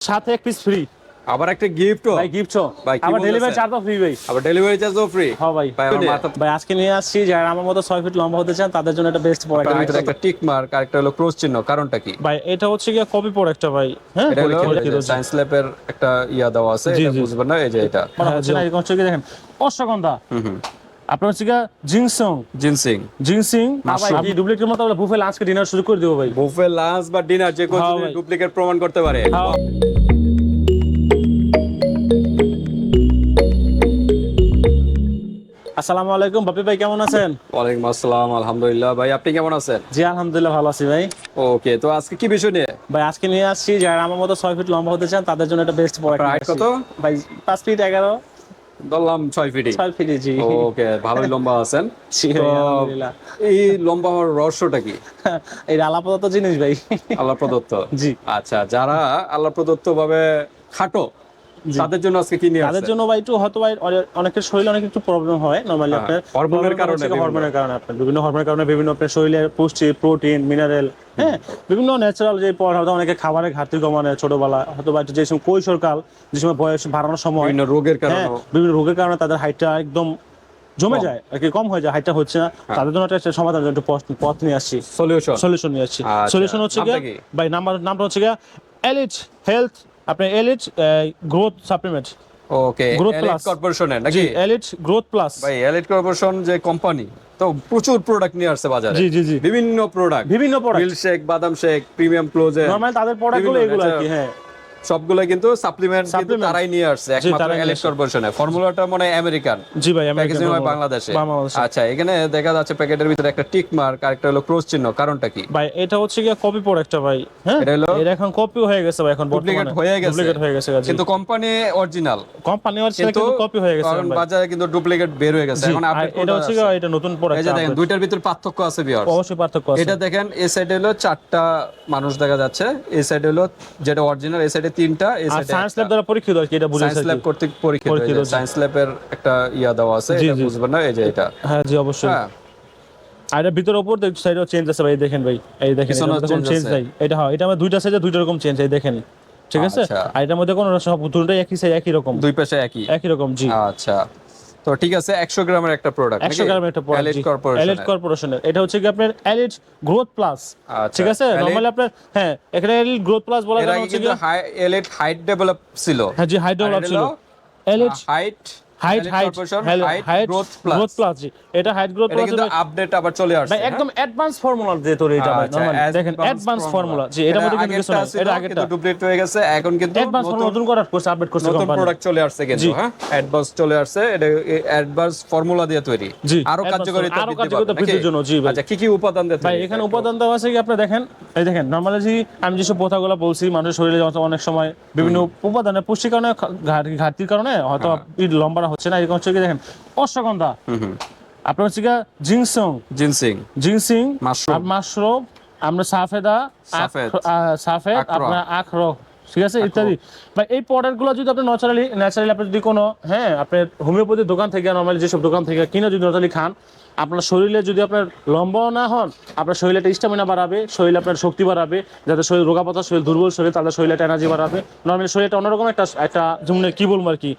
সাথে এক piece free আবার একটা গিফটও ভাই গিফট ভাই, বলতেছে? ডেলিভারি চার্জও ফ্রি ভাই। আবার ডেলিভারি চার্জও ফ্রি হ্যাঁ ভাই। ভাই আমার মাথা ভাই আজকে নিয়ে আসছি যারা আমার মতো ছয় ফিট লম্বা হতে চান তাদের জন্য একটা বেস্ট প্রোডাক্ট একটা একটা টিক মার্ক আর একটা হলো ক্রস চিহ্ন কারণটা কি? ভাই এটা হচ্ছে কি কপি প্রোডাক্টটা ভাই। হ্যাঁ? এটা হলো সায়েন্স ল্যাবের একটা ইয়া দেওয়া আছে এটা। বুঝবেন না এই যে এটা। মানে হচ্ছে না এরকম হচ্ছে দেখেন? অশ্বগন্ধা। হুম হুম। আপনার হচ্ছে জিনসিং। জিংসিং আবার কি ডুপ্লিকেটের মতো আমরা বুফে লাঞ্চকে ডিনার শুরু করে দেবো ভাই। বুফে লাঞ্চ বা ডিনার যে কোনো হ্যাঁ ডুপ্লিকেট প্রমাণ করতে পারে। হ্যাঁ। আসসালামু আলাইকুম বাপি ভাই কেমন আছেন? ওয়ালাইকুম আসসালাম আলহামদুলিল্লাহ। ভাই আপনি কেমন আছেন? জি আলহামদুলিল্লাহ ভালো আছি ভাই। ওকে তো আজকে কি বিষয় নিয়ে? ভাই আজকে নিয়ে আসছি যারা আমার মতো ছয় ফিট লম্বা হতে চান তাদের জন্য একটা বেস্ট প্রোডাক্ট Height কত? ভাই পাঁচ ফিট এগারো। ধরলাম ছয় ফিটি ছয় ফিট জি। ওকে ভালোই লম্বা আছেন। আলহামদুলিল্লাহ। এই লম্বা হওয়ার রহস্যটা কি? এই আলাপাত জিনিস ভাই। আল্লাহ প্রদত্ত? জি। আচ্ছা যারা আল্লাহ প্রদত্ত ভাবে খাটো তাদের জন্য আজকে কি নিয়ে তাদের জন্য ভাই একটু হয়তো ভাই অনেকের শরীরে অনেক একটু প্রবলেম হয়। নরমালি হ্যাঁ, আপনার হরমোনের কারণে হরমোনের কারণে আপনার বিভিন্ন হরমোনের কারণে বিভিন্ন আপনার শরীরের পুষ্টি প্রোটিন মিনারেল হ্যাঁ বিভিন্ন ন্যাচারাল যে হয়তো অনেকে খাবারের ঘাটতি কমানো ছোটবেলা হয়তো বা যে সময় কৈশোরকাল যে সময় বয়স বাড়ানোর সময় বিভিন্ন রোগের হ্যাঁ কারণে। বিভিন্ন রোগের কারণে তাদের হাইটটা একদম জমে যায় আর কি কম হয়ে যায় হাইটটা হচ্ছে না। হ্যাঁ। তাদের জন্য একটা সমাধান একটু পথ নিয়ে আসছি। সলিউশন সলিউশন নিয়ে আসছি। আচ্ছা, সলিউশন হচ্ছে গিয়ে কি? ভাই নাম্বার নামটা হচ্ছে গিয়ে এলিট হেলথ আপনার elite growth supplement okay growth plus corporation কর্পোরেশনের নাকি? এলিট গ্রোথ প্লাস ভাই এলিট কর্পোরেশন যে কোম্পানি তো প্রচুর প্রোডাক্ট নিয়ে আসছে বাজারে। জি জি জি। বিভিন্ন প্রোডাক্ট বিভিন্ন প্রোডাক্ট মিল্ক শেক বাদাম শেক প্রিমিয়াম ক্লোজে নরমাল তাদের প্রোডাক্টগুলো এগুলো আর কি হ্যাঁ। সবগুলো কিন্তু সাপ্লিমেন্ট কিন্তু তারাই নিয়ে আসছে একমাত্র নিয়ে কর্পোরেশনে ফর্মুলাটা মনে হয় আমেরিকান জি ভাই আমি প্যাকেজিং হয় বাংলাদেশে। আচ্ছা এখানে দেখা যাচ্ছে প্যাকেটের ভিতরে একটা টিক মার্ক আর একটা হলো ক্রস চিহ্ন। কারণটা কি? ভাই এটা হচ্ছে গিয়ে কপি প্রোডাক্টটা ভাই হ্যাঁ? এটা হলো- এটা এখন কপি হয়ে গেছে ভাই এখন ডুপ্লিকেট হয়ে গেছে। ডুপ্লিকেট হয়ে গেছে কিন্তু কোম্পানি অরিজিনাল কোম্পানি হচ্ছে কিন্তু কপি হয়ে গেছে কারণ বাজারে কিন্তু ডুপ্লিকেট বের হয়ে গেছে। এখন আপডেট এটা হচ্ছে গিয়ে এটা নতুন এই যে দেখেন দুইটার ভিতর পার্থক্য আছে ভিউয়ার্স অবশ্যই পার্থক্য আছে। এটা দেখেন এই সাইডে হলো চারটা মানুষ দেখা যাচ্ছে। এই সাইডে হলো যেটা অরিজিনাল এই সাইডে তিনটা এই সাইডে সায়েন্স ল্যাব দ্বারা পরীক্ষিত আর কি এটা বুঝে সায়েন্স ল্যাব কর্তৃক পরীক্ষিত সায়েন্স ল্যাবের একটা ইয়া দেওয়া আছে এটা বুঝবেন না? এই যে এটা। হ্যাঁ জি অবশ্যই। হ্যাঁ। আর এটা ভিতর উপর সাইডও চেঞ্জ আছে ভাই দেখেন ভাই। এই দেখেন change চেঞ্জ নাই। এটা হ্যাঁ এটা আমার দুইটা সাইডে দুইটা রকম চেঞ্জ এই দেখেন। ঠিক আছে? আচ্ছা। আর এটার মধ্যে কোনো সব দুটোই একই সাইজ একই রকম। দুই পাশে একই? একই রকম জি। আচ্ছা। তো ঠিক আছে 100 গ্রামের একটা প্রোডাক্ট একশো গ্রামের একটা এলিট কর্পোরেশন এলিট কর্পোরেশনের এটা হচ্ছে কি আপনার এলিট গ্রোথ প্লাস ঠিক আছে? নরমালি আপনার হ্যাঁ এখানে এলিট গ্রোথ প্লাস বলা যায় হচ্ছে কি হাই এলিট হাইট ডেভেলপ ছিল। হ্যাঁ জি হাইট ডেভেলপ ছিল। Elite height height height height growth growth plus plus জি। এটা হাইট গ্রোথ এটা প্লাস কিন্তু আপডেট আবার চলে আসছে। ভাই একদম অ্যাডভান্স ফর্মুলা দিয়ে তৈরি এটা ভাই আচ্ছা, দেখেন অ্যাডভান্স ফর্মুলা জি এটার মধ্যে কিন্তু কিছু নাই এটা কিন্তু ডুপ্লিকেট হয়ে গেছে এখন কিন্তু অ্যাডভান্স নতুন নতুন করে করছে আপডেট করছে নতুন প্রোডাক্ট চলে আসছে কিন্তু হ্যাঁ? অ্যাডভান্স চলে আসছে এটা অ্যাডভান্স ফর্মুলা দিয়ে তৈরি। জি, আরও কার্যকারিতা আরও কার্যকারিতা বৃদ্ধির জন্য, জি ভাই। আচ্ছা কি কি উপাদান দিয়ে ভাই এখানে উপাদান দেওয়া আছে কি আপনি দেখেন? এই দেখেন নরমালি যে আমি যেসব কথাগুলো বলছি মানুষের শরীরে অনেক সময় বিভিন্ন উপাদানের পুষ্টির কারণে ঘাটতির কারণে হয়তো লম্বা হচ্ছে না এরকম হচ্ছে কি দেখেন অশ্বগন্ধা। আপনার হচ্ছে কি জিনসিং জিংসিং। Mushroom। মাশরুম। আমরা সাফেদা সাফেদ। আপনার আখরো। ঠিক আছে? ইত্যাদি। বা এই প্রোডাক্টগুলো যদি আপনি ন্যাচারালি ন্যাচারালি আপনি যদি কোনো হ্যাঁ আপনার হোমিওপ্যাথি দোকান থেকে নর্মালি যেসব দোকান থেকে কিনে যদি ন্যাচারালি খান আপনার শরীরে যদি আপনার লম্বাও না হন আপনার শরীরে একটা স্টামিনা বাড়াবে শরীরে আপনার শক্তি বাড়াবে যাদের শরীর রোগাপতা শরীর দুর্বল শরীর তাদের শরীরে একটা এনার্জি বাড়াবে। নর্মালি শরীরটা অন্যরকম একটা একটা যেমন কি বলব আর কি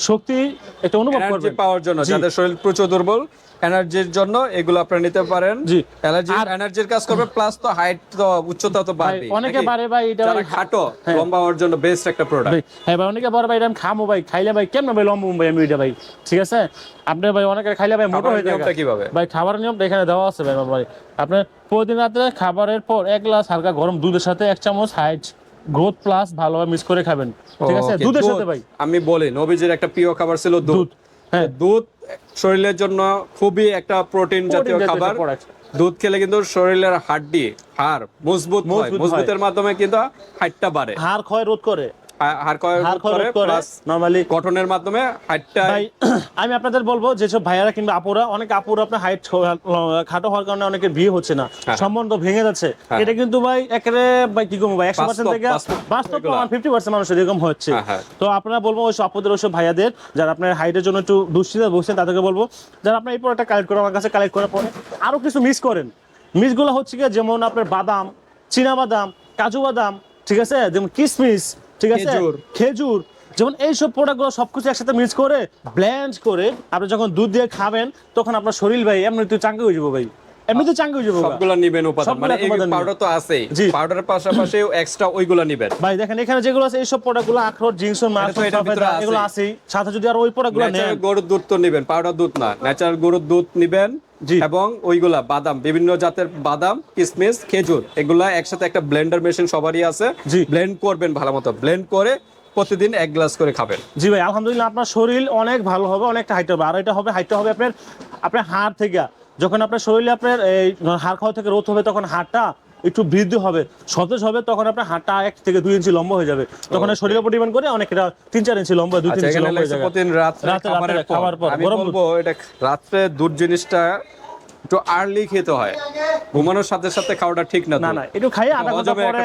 শক্তি এটা অনুভব এনার্জি করবে পাওয়ার জন্য যাদের শরীর প্রচুর দুর্বল এনার্জির জন্য এগুলো আপনারা নিতে পারেন। জি। এনার্জি আর- এনার্জির কাজ করবে প্লাস তো হাইট তো উচ্চতা তো বাড়বে অনেকে বাড়ে ভাই এটা যারা ভাই খাটো লম্বা হওয়ার জন্য বেস্ট একটা প্রোডাক্ট ভাই হ্যাঁ ভাই অনেকে বড় ভাই এটা খামো ভাই খাইলে ভাই কেমন ভাই লম্বা ভাই আমি এটা ভাই ঠিক আছে? আপনি ভাই অনেকে খাইলে ভাই মোটা হয়ে নিয়মটা কীভাবে? ভাই খাবারের নিয়মটা এখানে দেওয়া আছে ভাই ভাই। আপনার প্রতিদিন রাত্রে খাবারের পর এক গ্লাস হালকা গরম দুধের সাথে এক চামচ হাইট গ্রোথ প্লাস ভালোভাবে মিক্স করে খাবেন। ঠিক আছে? দুধের সাথে ভাই। আমি বলি নবীজির একটা প্রিয় খাবার ছিল দুধ। হ্যাঁ। দুধ শরীরের জন্য খুবই একটা প্রোটিন জাতীয় খাবার। দুধ খেলে কিন্তু শরীরের হাড্ডি হাড় মজবুত হয়। মজবুত মজবুতের মাধ্যমে কিন্তু হাড়টা বাড়ে। হাড় ক্ষয় রোধ করে। নরমালি মাধ্যমে হাইটটা আমি আপনাদের বলব যেসব ভাইয়ারা কিংবা আপুরা অনেক আপুরা আপনার হাইট খাটো হওয়ার কারণে বিয়ে হচ্ছে না হ্যাঁ। সম্বন্ধ ভেঙে যাচ্ছে হ্যাঁ। এটা কিন্তু ভাই একেবারে ভাই কি করব ভাই একশো পার্সেন্ট থেকে বাস্তব ফিফটি পার্সেন্ট মানুষের এরকম হচ্ছে হ্যাঁ। তো আপনারা বলব ওই আপুদের ওইসব ভাইয়াদের যারা আপনার হাইটের জন্য একটু দুশ্চিন্তা বসছেন তাদেরকে বলব যারা আপনার এই প্রোডাক্টটা কালেক্ট করে আমার কাছে কালেক্ট করার পরে আরও কিছু মিস করেন মিসগুলো হচ্ছে কি যেমন আপনার বাদাম চীনা বাদাম কাজু বাদাম ঠিক আছে যেমন কিসমিস ঠিক আছে খেজুর। যেমন এইসব প্রোডাক্টগুলো সবকিছু একসাথে মিক্স করে ব্লেন্ড করে আপনি যখন দুধ দিয়ে খাবেন তখন আপনার শরীর ভাই এমনিতে চাঙ্গে হয়ে যাব ভাই এমনিতে চাঙ্গে হয়ে যাব। সবগুলা নিবেন উপাদান মানে এই পাউডার তো আছেই জি। পাউডারের পাশাপাশি এক্সট্রা ওইগুলা নিবেন ভাই দেখেন এখানে যেগুলো আছে এইসব প্রোডাক্টগুলো আখরোট জিনসন মাছ তো এগুলো। আছেই সাথে যদি আর ওই প্রোডাক্টগুলো নেন গরুর দুধ তো নিবেন পাউডার দুধ না ন্যাচারাল গরুর দুধ নিবেন। এবং ওইগুলা বাদাম বিভিন্ন জাতের বাদাম কিসমিস খেজুর এগুলা একসাথে একটা ব্লেন্ডার মেশিন সবারই আছে। জি। ব্লেন্ড করবেন ভালো মতো ব্লেন্ড করে প্রতিদিন এক গ্লাস করে খাবেন। জি ভাই আলহামদুলিল্লাহ আপনার শরীর অনেক ভালো হবে অনেকটা হাইট হবে। আর এটা হবে হাইটটা হবে আপনার আপনার হাড় থেকে। যখন আপনার শরীরে আপনার এই হাড় খাওয়া থেকে রোধ হবে তখন হাড়টা একটু বৃদ্ধি হবে সতেজ হবে তখন আপনার হাঁটা এক থেকে দুই ইঞ্চি লম্বা হয়ে যাবে। তখন শরীরের পরিমাণ করে অনেকটা তিন চার ইঞ্চি লম্বা দুই তিন আচ্ছা ইঞ্চি লম্বা হয়ে যাবে। রাত্রে রাতে খাবার পর, গরম এটা রাত্রে দুধ জিনিসটা একটু আর্লি খেতে হয়। ঘুমানোর সাথে সাথে খাওয়াটা ঠিক না না না একটু খাইয়ে আধা ঘণ্টা পরে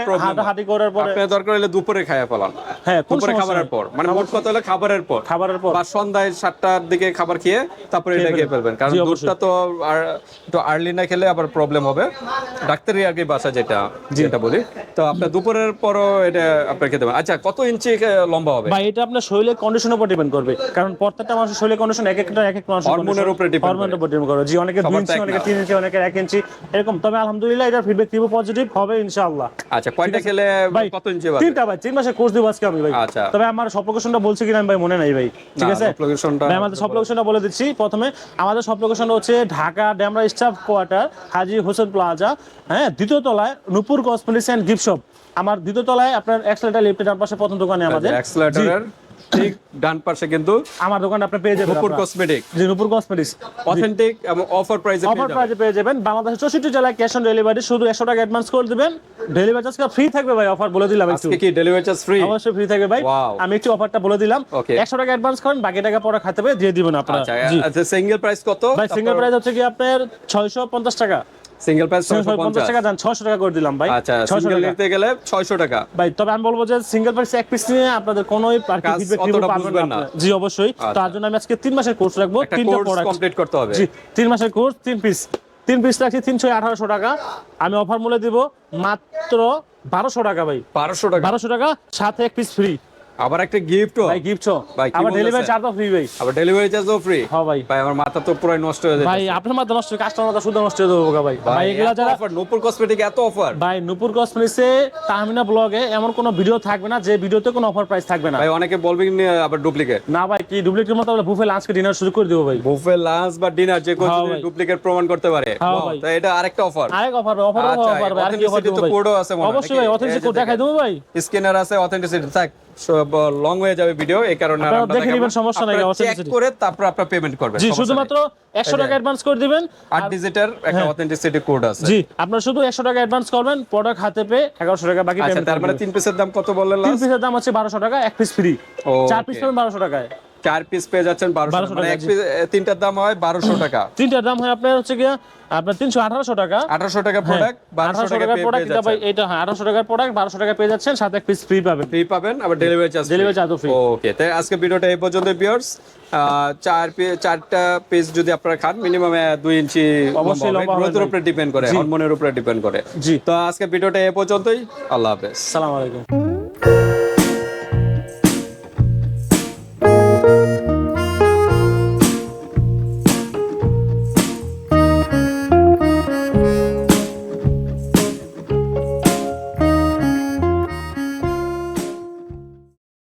হাঁটি করার পরে আপনার দরকার হলে দুপুরে খাইয়া ফেলান। হ্যাঁ দুপুরে খাবারের পর। মানে মোট কথা হলে খাবারের পর। খাবারের পর। বা সন্ধ্যায় সাতটার দিকে খাবার খেয়ে তারপরে এটা খেয়ে ফেলবেন। কারণ দুধটা তো আর একটু আর্লি না খেলে আবার প্রবলেম হবে। ডাক্তারি কি বাসা যেটা যেটা বলি। তো আপনার দুপুরের পরও এটা আপনার খেতে পারেন। আচ্ছা কত ইঞ্চি লম্বা হবে? বা এটা আপনার শরীরের কন্ডিশনের উপর ডিপেন্ড করবে। কারণ প্রত্যেকটা মানুষের শরীরের কন্ডিশন এক একটা এক এক মানুষের হরমোনের উপরে depend হরমোনের উপর ডিপেন্ড করে। জি অনেকে দুই অনেকে। তিন ইঞ্চি এক ইঞ্চি এরকম। তবে আলহামদুলিল্লাহ ফিডব্যাক রিভিউ পজিটিভ হবে ইনশাআল্লাহ। আচ্ছা কয়টা খেলে কত ইঞ্চি তিনটা ভাই তিন মাসের কোর্স দিব আজকে আমি ভাই। আচ্ছা। তবে আমার সব লোকেশনটা বলছি কিনা ভাই মনে নাই ভাই। ঠিক আছে? ভাই আমাদের সব লোকেশনটা বলে দিচ্ছি। প্রথমে আমাদের সব লোকেশনটা হচ্ছে Dhaka Demra staff quarter Haji Hossain plaza হ্যাঁ দ্বিতীয় তলায় Nupur cosmetics and gift shop. আমার দ্বিতীয় তলায় আপনার এক্সেলেটার লিফটের ডান পাশে প্রথম দোকানে আমাদের। অ্যাক্সেলারেটরের ঠিক ডান পাশে কিন্তু আমার দোকান আপনি পেয়ে যাবেন নুপুর কসমেটিক জি নূপুর কসমেটিক্স অথেন্টিক এবং অফার প্রাইসে অফার প্রাইসে পেয়ে যাবেন। বাংলাদেশের চৌষট্টি জেলায় ক্যাশ অন ডেলিভারি শুধু একশো টাকা অ্যাডভান্স করে দিবেন। ডেলিভারি চার্জ ফ্রি থাকবে ভাই অফার বলে দিলাম একটু। আজকে কি ডেলিভারি চার্জ ফ্রি অবশ্যই ফ্রি থাকবে ভাই। আমি একটু অফারটা বলে দিলাম। Okay. একশো টাকা অ্যাডভান্স করেন বাকি টাকা পরে খাতে দিয়ে দিবেন আপনারা। আচ্ছা আচ্ছা সিঙ্গেল প্রাইস কত? ভাই সিঙ্গেল প্রাইস হচ্ছে কি আপনার ছয়শো পঞ্চাশ টাকা। সিঙ্গেল প্রাইস পঞ্চাশ। টাকা দেন ছয়শো টাকা করে দিলাম ভাই। আচ্ছা সিঙ্গেল নিতে গেলে 600 টাকা। ভাই তবে আমি বলব যে সিঙ্গেল প্রাইস এক পিস নিয়ে আপনাদের কোনো কাজ অতটা বুঝবেন না। জি অবশ্যই। তার জন্য আমি আজকে তিন মাসের কোর্স রাখব তিনটা প্রোডাক্ট কমপ্লিট করতে হবে। জি তিন মাসের কোর্স তিন পিস তিন পিস রাখছি তিনশো আঠারোশো টাকা। আমি অফার মূল্যে দিব মাত্র বারোশো টাকা ভাই। 1200 টাকা। বারোশো টাকা সাথে এক পিস ফ্রি আবার একটা গিফট ভাই গিফট ভাই, কি বলতেছেন? ডেলিভারি চার্জও ফ্রি ভাই। আবার ডেলিভারি চার্জও ফ্রি হ্যাঁ ভাই। ভাই আমার মাথা তো পুরো নষ্ট হয়ে যায় ভাই আপনার মাথা নষ্ট কাস্টমার মাথা শুধু নষ্ট হয়ে দেবো গা ভাই। ভাই এগুলা যারা অফার নূপুর কসমেটিক এত অফার ভাই নুপুর কসমেটিক্সে তাহমিনা ব্লগে এমন কোনো ভিডিও থাকবে না যে ভিডিওতে কোনো অফার প্রাইস থাকবে না। ভাই অনেকে বলবেন নিয়ে আবার ডুপ্লিকেট না ভাই কি ডুপ্লিকেট মতো বুফে লাঞ্চকে ডিনার শুরু করে দেবো ভাই। বুফে লাঞ্চ বা ডিনার যে কোনো হ্যাঁ ডুপ্লিকেট প্রমাণ করতে পারে। হ্যাঁ তো এটা আরেকটা অফার আরেক অফার অফার অফার আর কি অফার তো ভাই। আছে অবশ্যই ভাই যে কোড দেখাই দেবো ভাই। স্ক্যানার আছে অথেন্টিসিটি থাক। লং হয়ে যাবে ভিডিও এই কারণে আপনারা দেখে নেবেন, সমস্যা নাই, অবশ্যই চেক করে তারপর আপনারা পেমেন্ট করবেন জি শুধুমাত্র একশো এই যে। টাকা অ্যাডভান্স করে দিবেন। আর আট ডিজিটের একটা অথেন্টিসিটি কোড আছে। জি আপনারা শুধু একশো টাকা অ্যাডভান্স করবেন প্রোডাক্ট হাতে পেয়ে এগারোশো টাকা বাকি আচ্ছা পেমেন্ট তার মানে তিন পিসের দাম কত বললেন তিন পিসের দাম আছে বারোশো টাকা এক পিস ফ্রি. চার পিস পাবেন বারোশো টাকায়। চার পিস পেয়ে যাচ্ছেন বারোশো মানে এক পিস তিনটার দাম হয় বারোশো টাকা। তিনটার দাম হয় আপনার হচ্ছে গিয়া আপনার তিনশো আঠারোশো টাকা। আঠারোশো টাকা প্রোডাক্ট বারোশো আঠারোশো টাকা প্রোডাক্ট এটা হ্যাঁ আঠারোশো টাকার প্রোডাক্ট বারোশো টাকা পেয়ে যাচ্ছেন সাথে এক পিস ফ্রি পাবেন। ফ্রি পাবেন আবার ডেলিভারি চার্জ Delivery charge ও free। ওকে তাই আজকে ভিডিওটা এই পর্যন্ত ভিউয়ার্স চার চারটা পিস যদি আপনারা খান মিনিমাম দুই ইঞ্চি অবশ্যই গ্রোথের উপরে ডিপেন্ড করে হরমোনের উপরে ডিপেন্ড করে। জি। তো আজকে ভিডিওটা এই পর্যন্তই। আল্লাহ হাফেজ। সালাম আলাইকুম।